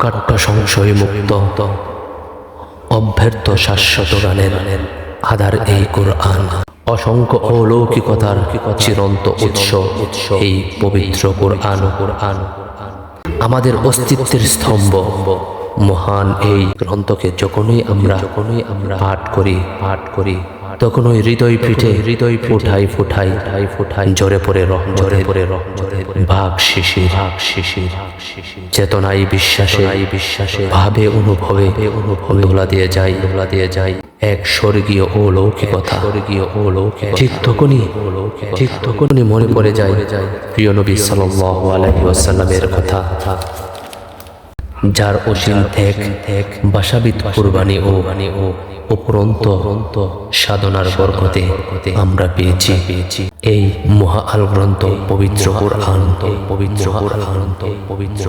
অকাট্য সংশয় মুক্ত। অভ্যর্থ শাশ্বত গানের আধার এই কোরআন। অসংখ্য অলৌকিকতার চিরন্ত উৎস উৎস এই পবিত্র কোরআন। কোরআন আমাদের অস্তিত্বের স্তম্ভ মহান এই গ্রন্থকে যখনই আমরা যখনই আমরা পাঠ করি পাঠ করি তখন ওই হৃদয় পিঠে হৃদয় ফুটাই ফুটাই ফুটাই ফুটাই জোরে পড়ে রহ জোরে পড়ে রহ জোরে ভাগ শিশি ভাগ শিশি চেতনায় বিশ্বাসে আই বিশ্বাসে। ভাবে অনুভবে অনুভবে। দোলা দিয়ে যাই দোলা দিয়ে যাই। এক স্বর্গীয় অলৌকিকতা স্বর্গীয় অলৌকিক ঠিক তখনই ঠিক তখনই মনে পড়ে যায় প্রিয় নবী সাল্লাল্লাহু আলাইহি ওয়াসাল্লামের কথা। যার অসীম ত্যাগ ত্যাগ। বাসাবিত কুরবানি ও ও উপরন্ত সাধনার বরকতে আমরা পেয়েছি পেয়েছি এই মহা আল গ্রন্থ পবিত্র পবিত্র কোরআন পবিত্র